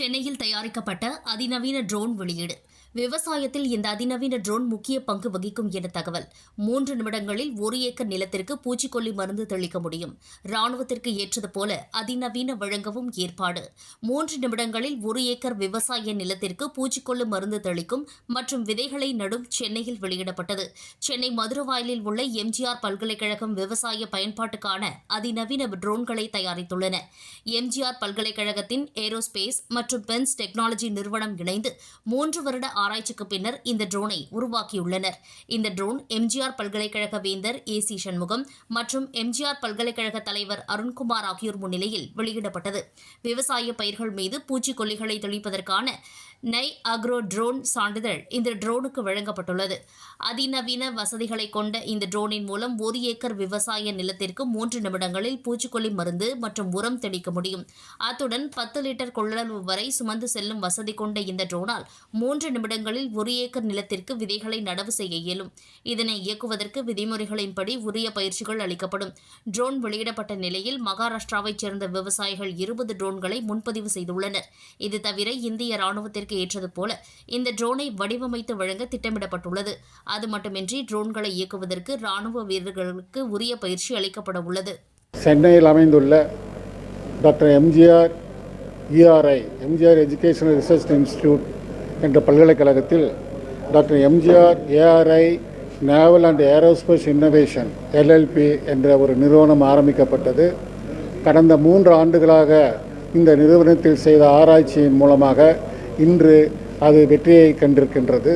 சென்னையில் தயாரிக்கப்பட்ட அதிநவீன ட்ரோன் வெளியீடு. விவசாயத்தில் இந்த அதிநவீன ட்ரோன் முக்கிய பங்கு வகிக்கும் என தகவல். மூன்று நிமிடங்களில் ஒரு ஏக்கர் நிலத்திற்கு பூச்சிக்கொல்லி மருந்து தெளிக்க முடியும். ராணுவத்திற்கு ஏற்றது போல அதிநவீன வழங்கவும் ஏற்பாடு. மூன்று நிமிடங்களில் ஒரு ஏக்கர் விவசாய நிலத்திற்கு பூச்சிக்கொல்லி மருந்து தெளிக்கும் மற்றும் விதைகளை நடும் சென்னையில் வெளியிடப்பட்டது. சென்னை மதுரவாயிலில் உள்ள எம்ஜிஆர் பல்கலைக்கழகம் விவசாய பயன்பாட்டுக்கான அதிநவீன ட்ரோன்களை தயாரித்துள்ளன. எம்ஜிஆர் பல்கலைக்கழகத்தின் ஏரோஸ்பேஸ் மற்றும் பென்ஸ் டெக்னாலஜி நிறுவனம் இணைந்து மூன்று வருட ஆராய்ச்சிக்கு பின்னர் இந்த ட்ரோனை உருவாக்கியுள்ளனர். இந்த ட்ரோன் எம்ஜிஆர் பல்கலைக்கழக வேந்தர் ஏ சி சண்முகம் மற்றும் எம்ஜிஆர் பல்கலைக்கழக தலைவர் அருண்குமார் ஆகியோர் முன்னிலையில் வெளியிடப்பட்டது. விவசாய பயிர்கள் மீது பூச்சிக்கொல்லிகளை தெளிப்பதற்கான நை அக்ரோ ட்ரோன் சான்றிதழ் இந்த ட்ரோனுக்கு வழங்கப்பட்டுள்ளது. அதிநவீன வசதிகளை கொண்ட இந்த ட்ரோனின் மூலம் ஒரு ஏக்கர் விவசாய நிலத்திற்கு மூன்று நிமிடங்களில் பூச்சிக்கொல்லி மருந்து மற்றும் உரம் தெளிக்க முடியும். அத்துடன் பத்து லிட்டர் கொள்ளளவு வரை சுமந்து செல்லும் வசதி கொண்ட இந்த ட்ரோனால் மூன்று நிமிடங்களில் ஒரு ஏக்கர் நிலத்திற்கு விதைகளை நடவு செய்ய இயலும். இதனை இயக்குவதற்கு விதிமுறைகளின்படி உரிய பயிற்சிகள் அளிக்கப்படும். ட்ரோன் வெளியிடப்பட்ட நிலையில் மகாராஷ்டிராவைச் சேர்ந்த விவசாயிகள் இருபது ட்ரோன்களை முன்பதிவு செய்துள்ளனர். இது தவிர இந்திய ராணுவத்திற்கு ஏற்றது போல இந்த ட்ரோனை வடிவமைத்து வழங்க திட்டமிடப்பட்டுள்ளது. அது மட்டுமின்றி ட்ரோன்களை இயக்குவதற்கு ராணுவ வீரர்களுக்கு உரிய பயிற்சி அளிக்கப்பட உள்ளது. சென்னையில் அமைந்துள்ள doctor MGR ERI MGR educational research institute என்ற பல்கலைக்கழகத்தில் doctor MGR ARI naval and aerospace innovation LLP என்ற ஒரு நிறுவனம் ஆரம்பிக்கப்பட்டது. கடந்த மூன்று ஆண்டுகளாக இந்த நிறுவனத்தில் செய்த ஆராய்ச்சியின் மூலமாக இன்று அது வெற்றியை கண்டிருக்கின்றது.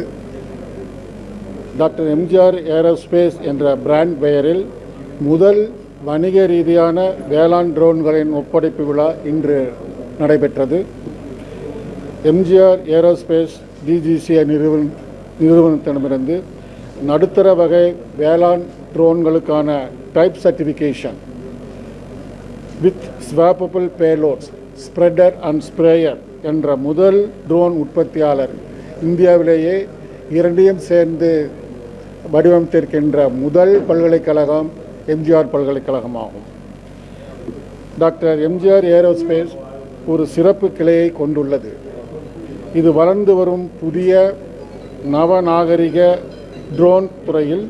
டாக்டர் எம்ஜிஆர் ஏரோஸ்பேஸ் என்ற பிராண்ட் பெயரில் முதல் வணிக ரீதியான வேளாண் ட்ரோன்களின் ஒப்படைப்பு விழா இன்று நடைபெற்றது. எம்ஜிஆர் ஏரோஸ்பேஸ் டிஜிசிஐ நிறுவன நிறுவனத்திடமிருந்து நடுத்தர வகை வேளாண் ட்ரோன்களுக்கான type certification with swappable payloads spreader and sprayer என்ற முதல் ட்ரோன் உற்பத்தியாளர் இந்தியாவிலேயே இரண்டையும் சேர்ந்து வடிவமைத்திருக்கின்ற முதல் பல்கலைக்கழகம் எம்ஜிஆர் பல்கலைக்கழகமாகும். டாக்டர் எம்ஜிஆர் ஏரோஸ்பேஸ் ஒரு சிறப்பு கிளையை கொண்டுள்ளது. இது வளர்ந்து வரும் புதிய நவநாகரிக ட்ரோன் துறையில்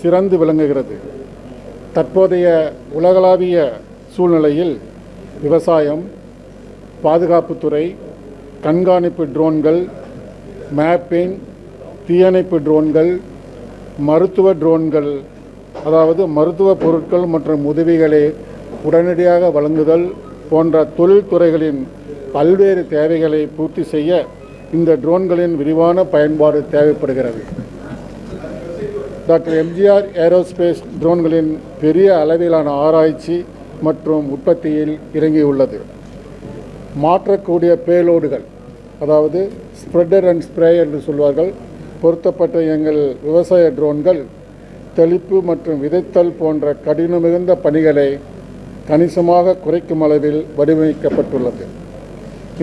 சிறந்து விளங்குகிறது. தற்போதைய உலகளாவிய சூழ்நிலையில் விவசாயம் பாதுகாப்புத்துறை கண்காணிப்பு ட்ரோன்கள் மேப்பிங் தீயணைப்பு ட்ரோன்கள் மருத்துவ ட்ரோன்கள் அதாவது மருத்துவ பொருட்கள் மற்றும் உதவிகளை உடனடியாக வழங்குதல் போன்ற தொழில்துறைகளின் பல்வேறு தேவைகளை பூர்த்தி செய்ய இந்த ட்ரோன்களின் விரிவான பயன்பாடு தேவைப்படுகிறது. டாக்டர் எம்ஜிஆர் ஏரோஸ்பேஸ் ட்ரோன்களின் பெரிய அளவிலான ஆராய்ச்சி மற்றும் உற்பத்தியில் இறங்கியுள்ளது. மாற்றக்கூடிய பேலோடுகள் அதாவது ஸ்ப்ரெடர் அண்ட் ஸ்ப்ரே என்று சொல்வார்கள் பொருத்தப்பட்ட எங்கள் விவசாய ட்ரோன்கள் தெளிப்பு மற்றும் விதைத்தல் போன்ற கடின மிகுந்த பணிகளை கணிசமாக குறைக்கும் அளவில் வடிவமைக்கப்பட்டுள்ளது.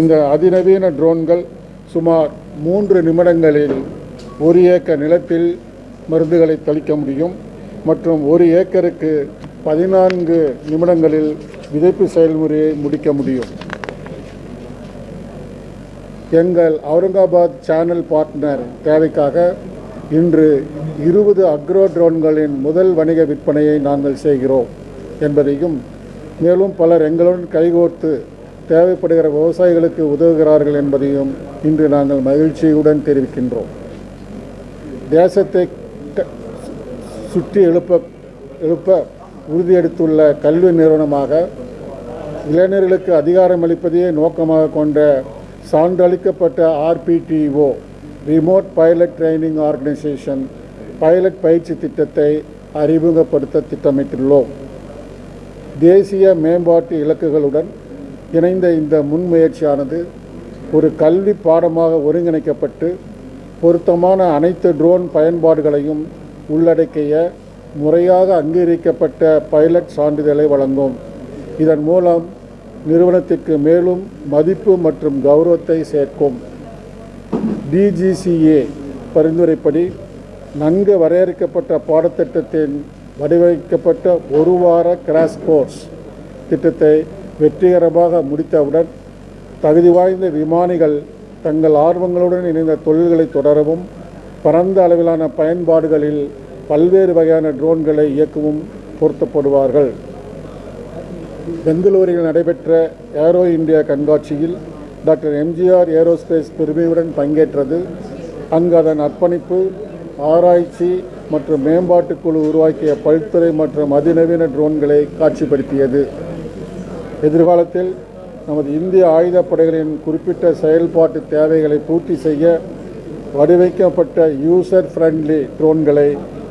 இந்த அதிநவீன ட்ரோன்கள் சுமார் மூன்று நிமிடங்களில் ஒரு ஏக்கர் நிலத்தில் மருந்துகளை தெளிக்க முடியும் மற்றும் ஒரு ஏக்கருக்கு பதினான்கு நிமிடங்களில் விதைப்பு செயல்முறையை முடிக்க முடியும். எங்கள் அவுரங்காபாத் சேனல் பார்ட்னர் தேவைக்காக இன்று இருபது அக்ரோ ட்ரோன்களின் முதல் வணிக விற்பனையை நாங்கள் செய்கிறோம் என்பதையும் மேலும் பலர் எங்களுடன் கைகோர்த்து தேவைப்படுகிற விவசாயிகளுக்கு உதவுகிறார்கள் என்பதையும் இன்று நாங்கள் மகிழ்ச்சியுடன் தெரிவிக்கின்றோம். தேசத்தை க- சுற்றி எழுப்ப எழுப்ப உறுதியெடுத்துள்ள கல்வி நிறுவனமாக இளைஞர்களுக்கு அதிகாரம் அளிப்பதையே நோக்கமாக கொண்ட சான்றளிக்கப்பட்ட RPTO remote pilot training organisation pilot பயிற்சி திட்டத்தை அறிமுகப்படுத்த திட்டமிட்டுள்ளோம். தேசிய மேம்பாட்டு இலக்குகளுடன் இணைந்த இந்த முன்முயற்சியானது ஒரு கல்வி பாடமாக ஒருங்கிணைக்கப்பட்டு பொருத்தமான அனைத்து ட்ரோன் பயன்பாடுகளையும் உள்ளடக்கிய முறையாக அங்கீகரிக்கப்பட்ட பைலட் சான்றிதழை வழங்கும். இதன் மூலம் நிறுவனத்திற்கு மேலும் மதிப்பு மற்றும் கௌரவத்தை சேர்க்கும். டிஜிசிஏ பரிந்துரைப்படி நன்கு வரையறுக்கப்பட்ட பாடத்திட்டத்தின் வடிவமைக்கப்பட்ட ஒரு வார கிராஷ் கோர்ஸ் திட்டத்தை வெற்றிகரமாக முடித்தவுடன் தகுதி வாய்ந்த விமானிகள் தங்கள் ஆர்வங்களுடன் இணைந்த தொழில்களை தொடரவும் பரந்த அளவிலான பயன்பாடுகளில் பல்வேறு வகையான ட்ரோன்களை இயக்கவும் பொருத்தப்படுவார்கள். பெங்களூரில் நடைபெற்ற ஏரோ இந்தியா கண்காட்சியில் டாக்டர் எம்ஜிஆர் ஏரோஸ்பேஸ் பெருமையுடன் பங்கேற்றது. அங்கு அதன் அர்ப்பணிப்பு ஆராய்ச்சி மற்றும் மேம்பாட்டுக் குழு உருவாக்கிய பல்துறை மற்றும் அதிநவீன ட்ரோன்களை காட்சிப்படுத்தியது. எதிர்காலத்தில் நமது இந்திய ஆயுதப்படைகளின் குறிப்பிட்ட செயல்பாட்டு தேவைகளை பூர்த்தி செய்ய வடிவமைக்கப்பட்ட யூசர் ஃப்ரெண்ட்லி ட்ரோன்களை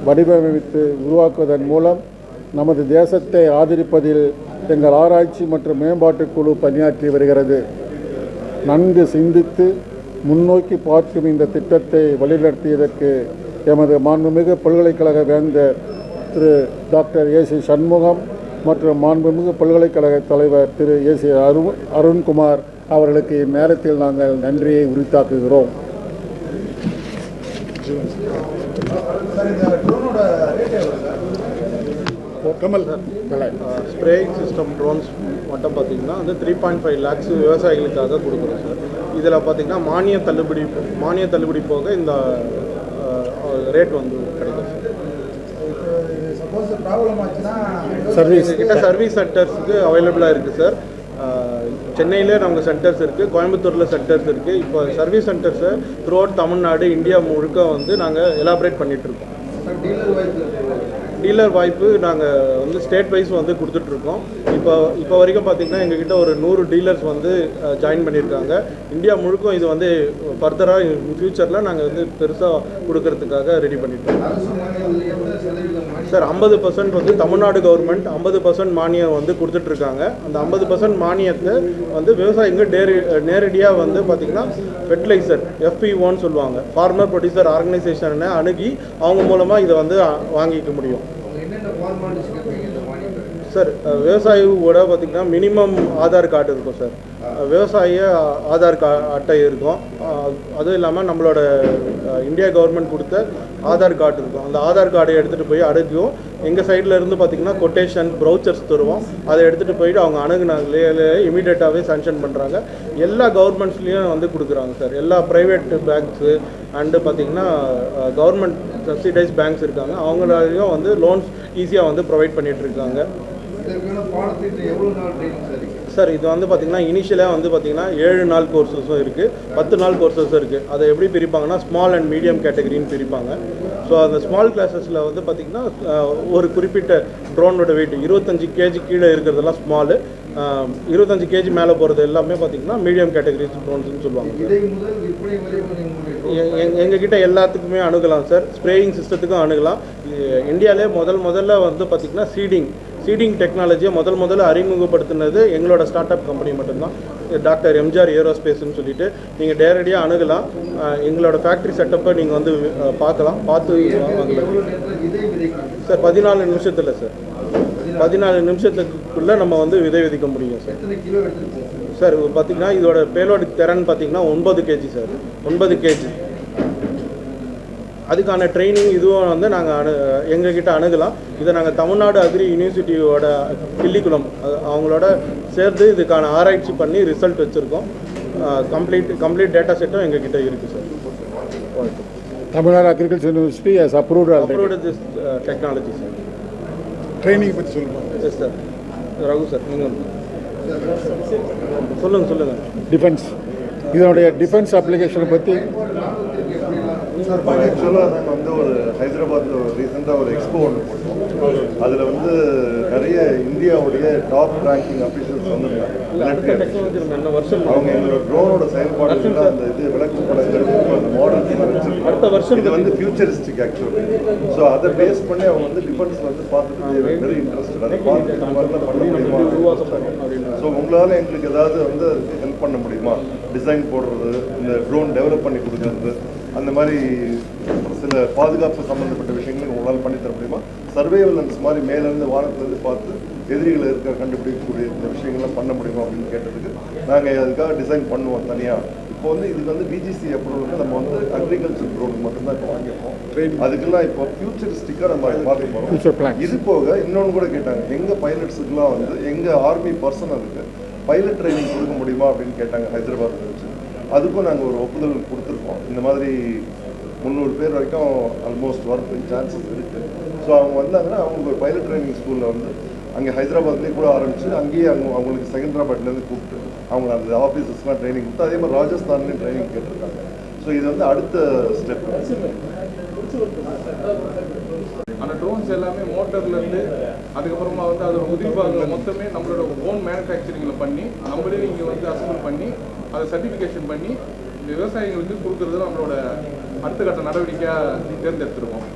வடிவமைத்து உருவாக்குவதன் மூலம் நமது தேசத்தை ஆதரிப்பதில் எங்கள் ஆராய்ச்சி மற்றும் மேம்பாட்டுக் குழு பணியாற்றி வருகிறது. நன்கு சிந்தித்து முன்னோக்கி பார்க்கும் இந்த திட்டத்தை வழிநடத்தியதற்கு எமது மாண்புமிகு பல்கலைக்கழக வேந்தர் Thiru doctor A C Shanmugam மற்றும் மாண்புமிகு பல்கலைக்கழக தலைவர் திரு ஏ சி அருண் அருண்குமார் அவர்களுக்கு இந்நேரத்தில் நாங்கள் நன்றியை உரித்தாக்குகிறோம். சார் இந்த ட்ரோனோட ரேட் எவ்வளோ sir? Kamal. Spraying system drones மட்டும் பார்த்தீங்கன்னா வந்து த்ரீ பாயிண்ட் ஃபைவ் லேக்ஸ் விவசாயிகளுக்காக கொடுக்குறோம் சார் இதில் பார்த்தீங்கன்னா மானிய தள்ளுபடி மானிய தள்ளுபடி போக இந்த ரேட் வந்து கிடைக்கும் சார் சர்வீஸ் எங்ககிட்ட சர்வீஸ் சென்டர்ஸுக்கு அவைலபிளாக இருக்குது சார் சென்னையிலே நமக்கு சென்டர்ஸ் இருக்குது கோயம்புத்தூரில் சென்டர்ஸ் இருக்குது இப்போ சர்வீஸ் சென்டர்ஸை த்ரூ அவுட் தமிழ்நாடு இந்தியா முழுக்க வந்து நாங்கள் எலாபரேட் பண்ணிகிட்ருக்கோம் டீலர் வாய்ப்பு நாங்கள் வந்து ஸ்டேட் வைஸ் வந்து கொடுத்துட்ருக்கோம். இப்போ இப்போ வரைக்கும் பார்த்தீங்கன்னா எங்ககிட்ட ஒரு நூறு டீலர்ஸ் வந்து ஜாயின் பண்ணியிருக்காங்க. இந்தியா முழுக்கும் இது வந்து ஃபர்தராக ஃப்யூச்சரில் நாங்கள் வந்து பெருசாக கொடுக்கறதுக்காக ரெடி பண்ணிட்டோம் சார் ஐம்பது பர்சன்ட் வந்து தமிழ்நாடு கவர்மெண்ட் ஐம்பது பர்சன்ட் மானியம் வந்து கொடுத்துட்ருக்காங்க. அந்த ஐம்பது பர்சன்ட் மானியத்தை வந்து விவசாயிங்க நேரடி நேரடியாக வந்து பார்த்திங்கன்னா ஃபெர்டிலைசர் FPO-ன்னு சொல்லுவாங்க. ஃபார்மர் ப்ரொடியூசர் ஆர்கனைசேஷனை அணுகி அவங்க மூலமாக இதை வந்து வாங்கிக்க முடியும். சார் அஹ், விவசாயியோட பார்த்திங்கன்னா மினிமம் ஆதார் கார்டு இருக்கும் சார். விவசாய ஆதார் கா அட்டை இருக்கும். அதுவும் இல்லாமல் நம்மளோட இந்தியா கவர்மெண்ட் கொடுத்த ஆதார் கார்டு இருக்கும். அந்த ஆதார் கார்டை எடுத்துகிட்டு போய் அணுகும் எங்கள் சைடில் இருந்து பார்த்திங்கன்னா கொட்டேஷன் ப்ரௌச்சர்ஸ் தருவோம். அதை எடுத்துகிட்டு போயிட்டு அவங்க அணுகுனாங்களே இமீடியட்டாகவே சேங்ஷன் பண்ணுறாங்க எல்லா கவர்மெண்ட்ஸ்லேயும் வந்து கொடுக்குறாங்க சார் எல்லா ப்ரைவேட் பேங்க்ஸு அண்டு பார்த்திங்கன்னா கவர்மெண்ட் சப்சிடைஸ் பேங்க்ஸ் இருக்காங்க. அவங்களாலையும் வந்து லோன்ஸ் ஈஸியாக வந்து ப்ரொவைட் பண்ணிகிட்ருக்காங்க இருக்காங்க. இதற்கான பாடத்திட்டம் எவ்வளோ நாள் ட்ரைனிங் சார் சார் இது வந்து பார்த்திங்கன்னா இனிஷியலாக வந்து பார்த்திங்கன்னா ஏழு நாள் கோர்சஸும் இருக்குது பத்து நாள் கோர்சஸும் இருக்குது அதை எப்படி பிரிப்பாங்கன்னா ஸ்மால் அண்ட் மீடியம் கேட்டகரின்னு பிரிப்பாங்க. ஸோ அந்த ஸ்மால் கிளாஸஸில் வந்து பார்த்திங்கன்னா ஒரு குறிப்பிட்ட ட்ரோனோட வெயிட் இருபத்தஞ்சி கேஜி கீழே இருக்கிறதெல்லாம் ஸ்மாலு இருபத்தஞ்சி கேஜி மேலே போகிறது எல்லாமே பார்த்திங்கன்னா மீடியம் கேட்டகரி ட்ரோன்ஸ்னு சொல்லுவாங்க எங்ககிட்ட எல்லாத்துக்குமே அணுகலாம் சார். ஸ்ப்ரேயிங் சிஸ்டத்துக்கும் அணுகலாம். இந்தியாவிலே முதல் முதல்ல வந்து பார்த்திங்கன்னா சீடிங் சீடிங் டெக்னாலஜியை முதல் முதல்ல அறிமுகப்படுத்தினது எங்களோட ஸ்டார்ட் அப் கம்பெனி மட்டும்தான் டாக்டர் எம்ஜிஆர் ஏரோஸ்பேஸ்னு சொல்லிட்டு நீங்கள் நேரடியாக அணுகலாம். எங்களோட ஃபேக்ட்ரி செட்டப்பை நீங்கள் வந்து பார்க்கலாம். பார்த்து சார் பதினாலு நிமிஷத்தில் சார். பதினாலு நிமிஷத்துக்குள்ளே நம்ம வந்து விதை விதிக்க முடியும் சார். சார் பார்த்தீங்கன்னா இதோட பேலோடு திறன் பார்த்தீங்கன்னா ஒன்பது கேஜி சார். ஒன்பது கேஜி அதுக்கான ட்ரைனிங் இதுவும் வந்து நாங்கள் அணு எங்ககிட்ட அணுகலாம். இதை நாங்கள் தமிழ்நாடு அக்ரி யூனிவர்சிட்டியோட கிள்ளிக்குளம் அவங்களோட சேர்த்து இதுக்கான ஆராய்ச்சி பண்ணி ரிசல்ட் வச்சுருக்கோம். கம்ப்ளீட் கம்ப்ளீட் டேட்டா செட்டும் எங்ககிட்ட இருக்குது sir Tamil Nadu agriculture university has approved approved this technology sir training பற்றி சொல்லுங்கள் எஸ் சார் ரகு சார் நீங்கள் சொல்லுங்கள் சொல்லுங்கள் டிஃபென்ஸ் இதனுடைய டிஃபென்ஸ் அப்ளிகேஷனை பற்றி ஆக்சுவலாக நாங்கள் வந்து ஒரு ஹைதராபாத்தில் ஒரு ரீசெண்டாக ஒரு எக்ஸ்போ ஒன்று போட்டோம். அதில் வந்து நிறைய இந்தியாவுடைய டாப் ரேங்கிங் அஃபீஷியல்ஸ் வருஷம் அவங்க எங்களோட ட்ரோனோட செயல்பாடுகள் அந்த இது விளக்கு படங்கள் அந்த மாடல்ஸ் அடுத்த வருஷம் இது வந்து ஃபியூச்சரிஸ்டிக் ஆக்சுவலி ஸோ அதை பேஸ் பண்ணி அவங்க வந்து டிஃபென்ஸ் வந்து பார்த்துட்டு வெரி இன்ட்ரெஸ்டட் அதை பார்த்து இந்த மாதிரிலாம் பண்ண முடியுமா ஸோ உங்களால் எங்களுக்கு ஏதாவது வந்து ஹெல்ப் பண்ண முடியுமா? டிசைன் போடுறது இந்த ட்ரோன் டெவலப் பண்ணி கொடுக்கறது அந்த மாதிரி சில பாதுகாப்பு சம்மந்தப்பட்ட விஷயங்களை உங்களால் பண்ணி தர முடியுமா? சர்வேலன்ஸ் மாதிரி மேலேருந்து வானத்துலேருந்து பார்த்து எதிரிகளை இருக்க கண்டுபிடிக்கக்கூடிய இந்த விஷயங்கள்லாம் பண்ண முடியுமா அப்படின்னு கேட்டதுக்கு நாங்கள் அதுக்காக டிசைன் பண்ணுவோம் தனியாக இப்போ வந்து இதுக்கு வந்து பிஜிசி அப்ரூவல் வந்து நம்ம வந்து அக்ரிகல்ச்சர் ட்ரோன் மட்டும்தான் இப்போ வாங்கியிருக்கோம். அதுக்கெல்லாம் இப்போ ஃபியூச்சரிஸ்டிக்காக நம்ம பார்க்க போகிறோம். இது போக இன்னொன்று கூட கேட்டாங்க எங்கள் பைலட்ஸுக்கெல்லாம் வந்து எங்கள் ஆர்மி பர்சனலுக்கு பைலட் ட்ரைனிங் கொடுக்க முடியுமா அப்படின்னு கேட்டாங்க ஹைதராபாத்தில் வச்சு. அதுக்கும் நாங்கள் ஒரு ஒப்புதல் கொடுத்துருக்கோம். இந்த மாதிரி முந்நூறு பேர் வரைக்கும் ஆல்மோஸ்ட் வரதுக்கு சான்சஸ் இருக்குது ஸோ அவங்க வந்தாங்கன்னா அவங்களுக்கு ஒரு பைலட் ட்ரைனிங் ஸ்கூலில் வந்து அங்கே ஹைதராபாத்லேயே கூட ஆரம்பிச்சு அங்கேயே அவங்க அவங்களுக்கு செகண்டராபாத்லேருந்து கூப்பிட்டு அவங்க அந்த ஆஃபீஸஸ்லாம் ட்ரைனிங் கொடுத்து அதே மாதிரி ராஜஸ்தான்லேயும் ட்ரைனிங் கேட்டிருக்காங்க. ஸோ இது வந்து அடுத்த ஸ்டெப் அந்த ட்ரோன்ஸ் எல்லாமே மோட்டர்லேருந்து அதுக்கப்புறமா வந்து அதோட உதிரி மொத்தமே நம்மளோட ஓன் மேனுஃபேக்சரிங்கில் பண்ணி நம்மளே இங்கே வந்து அசம்பிள் பண்ணி அதை சர்டிஃபிகேஷன் பண்ணி இந்த விவசாயிகளுக்கு கொடுக்கறது நம்மளோட அடுத்த கட்ட நடவடிக்கையா தேர்ந்தெடுத்திருக்கோம்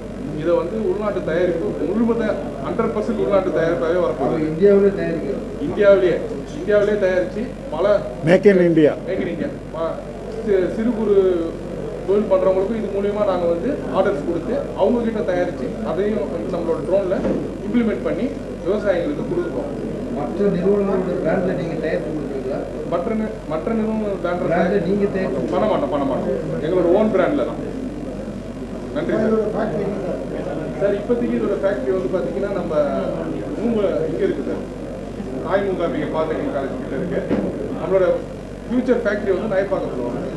இதை வந்து உள்நாட்டு தயாரிப்பு முழுமத ஹண்ட்ரட் பர்சன்ட் உள்நாட்டு தயாரிப்பாகவே வரப்போகுது. இந்தியாவிலே தயாரிக்கிறது. இந்தியாவிலேயே இந்தியாவிலேயே தயாரிச்சு பல make in India make in India சிறு குறு தொழில் பண்ணுறவங்களுக்கும் இது மூலியமா நாங்கள் வந்து ஆர்டர்ஸ் கொடுத்து அவங்க கிட்ட தயாரித்து அதையும் வந்து நம்மளோட ட்ரோனில் இம்ப்ளிமெண்ட் பண்ணி விவசாயிகளுக்கு கொடுக்குறோம். மற்ற நிறுவனங்களோட பிராண்ட்ல நீங்க தயாரித்து கொடுக்குறீங்களா மற்ற மற்ற நிறுவன பிராண்ட்ல பேண்டர் நீங்க பண்ண மாட்டோம் பண்ண மாட்டோம். எங்களோட ஓன் பிராண்டில் தான். நன்றி சார். சார் இப்போதைக்கு இதோட ஃபேக்ட்ரி வந்து பார்த்தீங்கன்னா நம்ம மூங்க இங்கே இருக்குது சார். தாய் மூங்காம்பிகை பாலிடெக்னிக் காலேஜ் கிட்ட இருக்கு. நம்மளோட ஃபியூச்சர் ஃபேக்ட்ரி வந்து நயப்பாக்கத்தில் வரும்